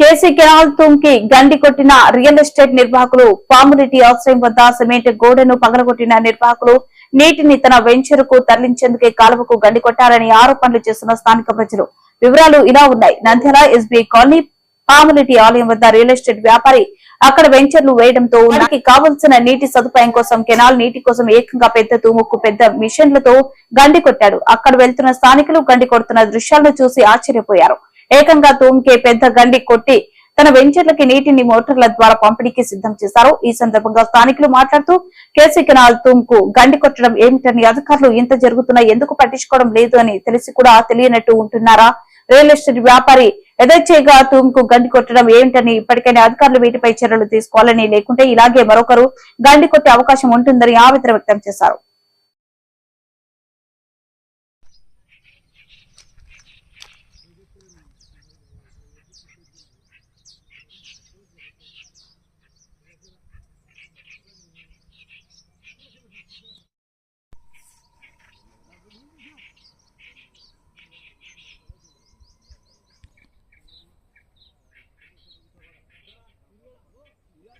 KC canal తుంకి గండి కొట్టిన real estate నిర్వాహకులు పామురెడ్డి ఆశ్రయం వద్ద సిమెంట్ గోడను పగలగొట్టిన నిర్వాహకులు నీటిని తన వెంచర్కు తరలించేందుకే కాలువకు గండి కొట్టారని ఆరోపణలు చేస్తున్న స్థానిక ప్రజలు. వివరాలు ఇలా ఉన్నాయి. నంద్యాల ఎస్బీ కాలనీ పాములెడ్డి ఆలయం వద్ద రియల్ ఎస్టేట్ వ్యాపారి అక్కడ వెంచర్లు వేయడంతో వారికి కావలసిన నీటి సదుపాయం కోసం కెనాల్ నీటి కోసం ఏకంగా పెద్ద తూముకు పెద్ద మిషన్లతో గండి కొట్టాడు. అక్కడ వెళ్తున్న స్థానికులు గండి కొడుతున్న దృశ్యాలను చూసి ఆశ్చర్యపోయారు. ఏకంగా తూముకే పెద్ద గండి కొట్టి తన వెంచర్లకి నీటిని మోటార్ల ద్వారా పంపిణీకి సిద్ధం చేశారు. ఈ సందర్భంగా స్థానికులు మాట్లాడుతూ కేసీ కెనాల్ తూమ్కు గండి కొట్టడం ఏమిటని అధికారులు ఇంత జరుగుతున్నా ఎందుకు పట్టించుకోవడం లేదు అని తెలిసి కూడా తెలియనట్టు ఉంటున్నారా? రియల్ ఎస్టేట్ వ్యాపారి యథేచ్ఛగా తూమ్కు గండి కొట్టడం ఏమిటని ఇప్పటికైనా అధికారులు వీటిపై చర్యలు తీసుకోవాలని లేకుంటే ఇలాగే మరొకరు గండి కొట్టే అవకాశం ఉంటుందని ఆవేదన వ్యక్తం చేశారు ఎందుకట గాడి గాడి గాడి చాన్నాళ్ళు కొంచెం అభివృద్ధి పడుతుంది మూడు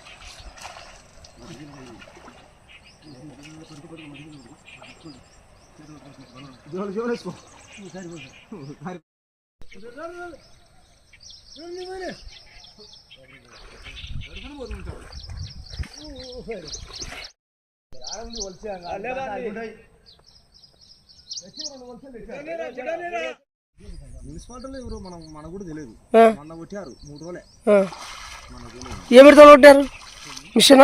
మున్సిపాలిటీలో ఎవరు మనం మనకు కూడా తెలియదు. మొన్న కొట్టారు మూడు రోజులే ఆ. Gun mission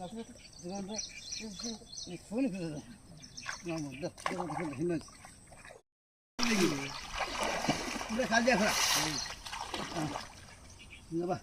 Nasıl? Duvanda fonu kırdı. Tamam, dur. Duvanda kırdı hemen. Bırak halde yakala. Şimdi bak.